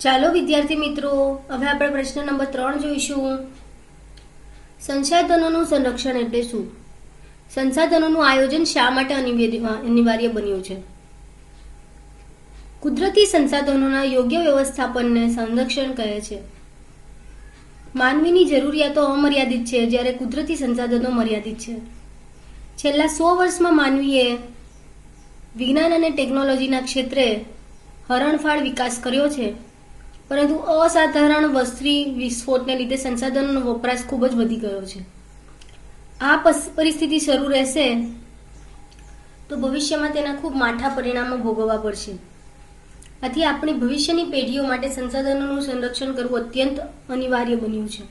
ચાલો વિદ્યાર્થી મિત્રો, હવે આપણે પ્રશ્ન નંબર ત્રણ જોઈશું. સંસાધનોનું સંરક્ષણ એટલે શું? સંસાધનોનું આયોજન શા માટે અનિવાર્ય બન્યું છે? કુદરતી સંસાધનોના યોગ્ય વ્યવસ્થાપનને સંરક્ષણ કહે છે. માનવીની જરૂરિયાતો અમર્યાદિત છે, જ્યારે કુદરતી સંસાધનો મર્યાદિત છે. છેલ્લા સો વર્ષમાં માનવીએ વિજ્ઞાન અને ટેકનોલોજીના ક્ષેત્રે હરણફાળ વિકાસ કર્યો છે. પરંતુ અસાધારણ વસ્તી વિસ્ફોટને લીધે સંસાધનોનો વપરાશ ખૂબ જ વધી ગયો છે. આ પરિસ્થિતિ શરૂ રહેશે તો ભવિષ્યમાં તેના ખૂબ માઠા પરિણામો ભોગવવા પડશે. આથી આપણી ભવિષ્યની પેઢીઓ માટે સંસાધનોનું સંરક્ષણ કરવું અત્યંત અનિવાર્ય બન્યું છે.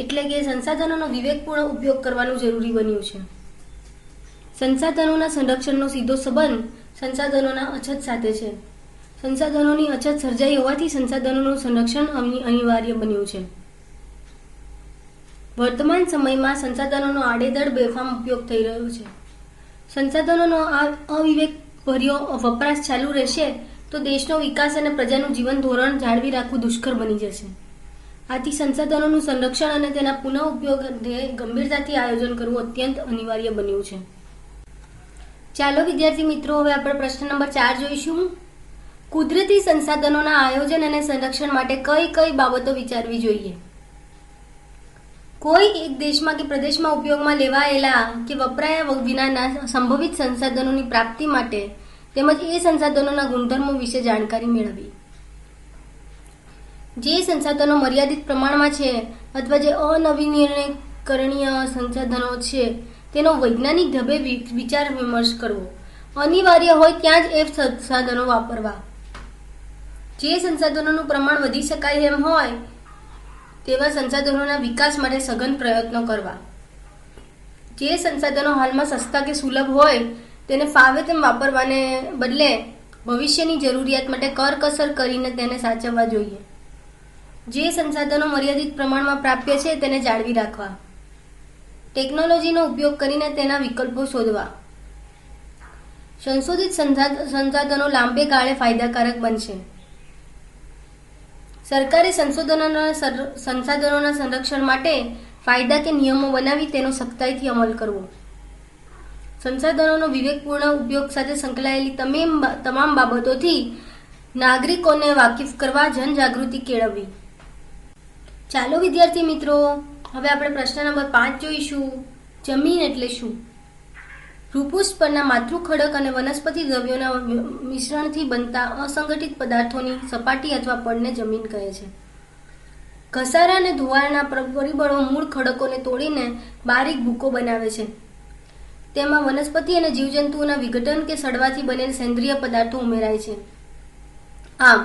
એટલે કે સંસાધનોનો વિવેકપૂર્ણ ઉપયોગ કરવાનું જરૂરી બન્યું છે. સંસાધનોના સંરક્ષણનો સીધો સંબંધ સંસાધનોના અછત સાથે છે. સંસાધનોની અછત સર્જાઈ હોવાથી સંસાધનોનું સંરક્ષણ અનિવાર્ય બન્યું છે. વર્તમાન સમયમાં સંસાધનોનો આડેધડ બેફામ ઉપયોગ થઈ રહ્યો છે. સંસાધનોનો આ અવિવેકભર્યો વપરાશ ચાલુ રહેશે તો દેશનો વિકાસ અને પ્રજાનું જીવન ધોરણ જાળવી રાખવું દુષ્કર બની જશે. આથી સંસાધનોનું સંરક્ષણ અને તેના પુનઃ ઉપયોગ ગંભીરતાથી આયોજન કરવું અત્યંત અનિવાર્ય બન્યું છે. ચાલો વિદ્યાર્થી મિત્રો, હવે આપણે પ્રશ્ન નંબર ચાર જોઈશું. કુદરતી સંસાધનોના આયોજન અને સંરક્ષણ માટે કઈ કઈ બાબતો વિચારવી જોઈએ? કોઈ એક દેશમાં કે પ્રદેશમાં ઉપયોગમાં લેવાયેલા કે વપરાયા વિનાના સંભવિત સંસાધનોની પ્રાપ્તિ માટે તેમજ એ સંસાધનોના ગુણધર્મો વિશે જાણકારી મેળવવી. જે સંસાધનો મર્યાદિત પ્રમાણમાં છે અથવા જે અનવીનીકરણીય સંસાધનો છે, તેનો વૈજ્ઞાનિક ઢબે વિચાર વિમર્શ કરવો. અનિવાર્ય હોય ત્યાં જ એ સંસાધનો વાપરવા. જે સંસાધનોનું પ્રમાણ વધી શકાય એમ હોય, તેવા સંસાધનોના વિકાસ માટે સઘન પ્રયત્નો કરવા. જે સંસાધનો હાલમાં સસ્તા કે સુલભ હોય, તેને ફાવે તેમ વાપરવાને બદલે ભવિષ્યની જરૂરિયાત માટે કરકસર કરીને તેને સાચવવા જોઈએ. જે સંસાધનો મર્યાદિત પ્રમાણમાં પ્રાપ્ય છે, તેને જાળવી રાખવા. ટેકનોલોજીનો ઉપયોગ કરીને તેના વિકલ્પો શોધવા. સંશોધિત સંસાધનો લાંબે ગાળે ફાયદાકારક બનશે. સરકારે સંશોધનોના સંસાધનોના સંરક્ષણ માટે ફાયદા કે નિયમો બનાવી તેનો સખ્તાઈથી અમલ કરવો. સંસાધનોનો વિવેકપૂર્ણ ઉપયોગ સાથે સંકળાયેલી તમામ તમામ બાબતોથી નાગરિકોને વાકેફ કરવા જનજાગૃતિ કેળવવી. ચાલો વિદ્યાર્થી મિત્રો, હવે આપણે પ્રશ્ન નંબર પાંચ જોઈશું. જમીન એટલે શું? ભૂપૃષ્ઠ પરના માતૃ ખડક અને વનસ્પતિ દ્રવ્યોના મિશ્રણથી બનતા અસંગઠિત પદાર્થોની સપાટી અથવા પડને જમીન કહે છે. ઘસારા અને ધોવાણના પરિબળો મૂળ ખડકોને તોડીને બારીક ભૂકો બનાવે છે. તેમાં વનસ્પતિ અને જીવજંતુઓના વિઘટન કે સડવાથી બનેલ સેન્દ્રિય પદાર્થો ઉમેરાય છે. આમ,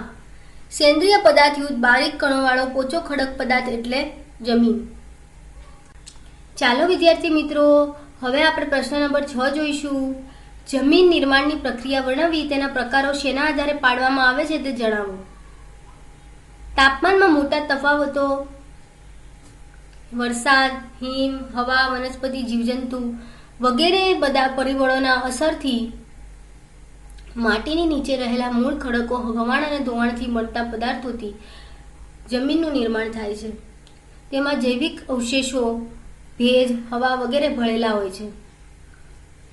સેન્દ્રિય પદાર્થયુક્ત બારીક કણોવાળો પોચો ખડક પદાર્થ એટલે જમીન. ચાલો વિદ્યાર્થી મિત્રો હવે આપણે પ્રશ્ન નંબર છ જોઈશું. જમીન નિર્માણની પ્રક્રિયા વર્ણવી તેના પ્રકારો શેના આધારે પાડવામાં આવે છે તે જણાવો. તાપમાનમાં મોટા તફાવતો, વરસાદ, હિમ, હવા, વનસ્પતિ, જીવજંતુ વગેરે બધા પરિબળોના અસરથી માટીની નીચે રહેલા મૂળ ખડકો હવાણ અને ધોવાણથી મળતા પદાર્થોથી જમીનનું નિર્માણ થાય છે. તેમાં જૈવિક અવશેષો ભેજ, હવા વગેરે ભળેલા હોય છે.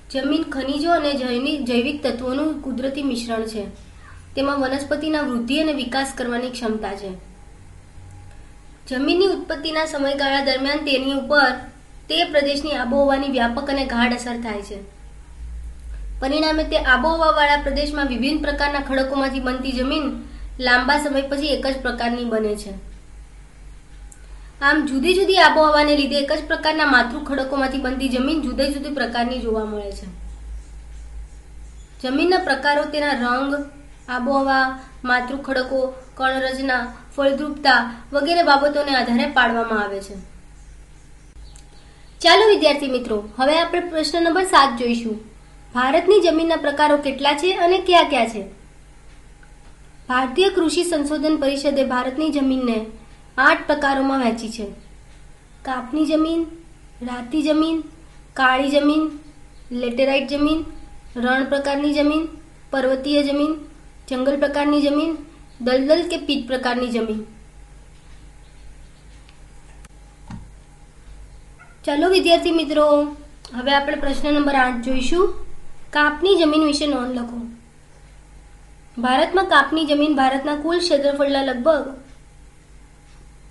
જમીન ખનિજો અને જૈવિક તત્વોનું કુદરતી મિશ્રણ છે. તેમાં વનસ્પતિના વૃદ્ધિ અને વિકાસ કરવાની ક્ષમતા છે. જમીનની ઉત્પત્તિના સમયગાળા દરમિયાન તેની ઉપર તે પ્રદેશની આબોહવાની વ્યાપક અને ગાઢ અસર થાય છે. પરિણામે તે આબોહવાવાળા પ્રદેશમાં વિભિન્ન પ્રકારના ખડકોમાંથી બનતી જમીન લાંબા સમય પછી એક જ પ્રકારની બને છે. આમ જુદી જુદી આબોહવાને લીધે એક જ પ્રકારના માતૃ ખડકોમાંથી બનતી જમીન જુદી જુદી પ્રકારની જોવા મળે છે. જમીનના પ્રકારો તેના રંગ, આબોહવા માતૃ ખડકો કણરચના ફળદ્રુપતા વગેરે બાબતોને આધારે પાડવામાં આવે છે. ચાલો વિદ્યાર્થી મિત્રો, હવે આપણે પ્રશ્ન નંબર સાત જોઈશું. ભારતની જમીનના પ્રકારો કેટલા છે અને કયા કયા છે? ભારતીય કૃષિ સંશોધન પરિષદે ભારતની જમીનને આઠ પ્રકારોમાં વહેંચી છે. કાપની જમીન, રાતી જમીન, કાળી જમીન, લેટેરાઇટ જમીન, રણ પ્રકારની જમીન, પર્વતીય જમીન, જંગલ પ્રકારની જમીન, દલદલ કે પીટ પ્રકારની જમીન. ચાલો વિદ્યાર્થી મિત્રો, હવે આપણે પ્રશ્ન નંબર આઠ જોઈશું. કાપની જમીન વિશે નોંધ લખો. ભારતમાં કાપની જમીન ભારતના કુલ ક્ષેત્રફળના લગભગ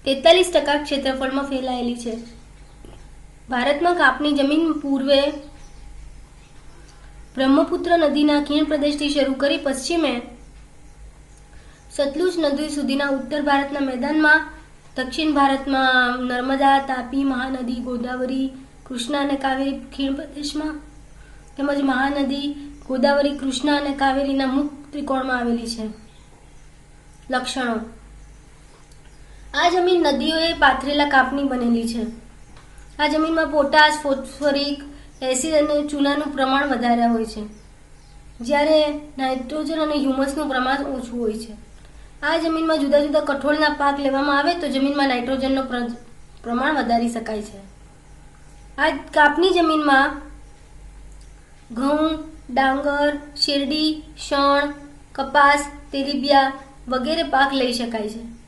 તેતાલીસ ટકા ક્ષેત્રફળમાં ફેલાયેલી છે. ભારતમાં કાપની જમીન પૂર્વે બ્રહ્મપુત્ર નદીના ખીણ પ્રદેશથી શરૂ કરી પશ્ચિમે સતલુજ નદી સુધીના ઉત્તર ભારતના મેદાનમાં, દક્ષિણ ભારતમાં નર્મદા, તાપી, મહાનદી, ગોદાવરી, કૃષ્ણા અને કાવેરી ખીણ પ્રદેશમાં તેમજ મહાનદી, ગોદાવરી, કૃષ્ણા અને કાવેરીના મુખ ત્રિકોણમાં આવેલી છે. લક્ષણો. આ જમીન નદીઓએ પાથરેલા કાપની બનેલી છે. આ જમીનમાં પોટાશ, ફોસ્ફરિક, એસિડ અને ચૂનાનું પ્રમાણ વધારે હોય છે. જ્યારે નાઇટ્રોજન અને હ્યુમસનું પ્રમાણ ઓછું હોય છે. આ જમીનમાં જુદા જુદા કઠોળના પાક લેવામાં આવે તો જમીનમાં નાઇટ્રોજનનું પ્ર- પ્રમાણ વધારી શકાય છે. આ કાપની જમીનમાં ઘઉં, ડાંગર, શેરડી, શણ, કપાસ, તેલીબિયા વગેરે પાક લઈ શકાય છે.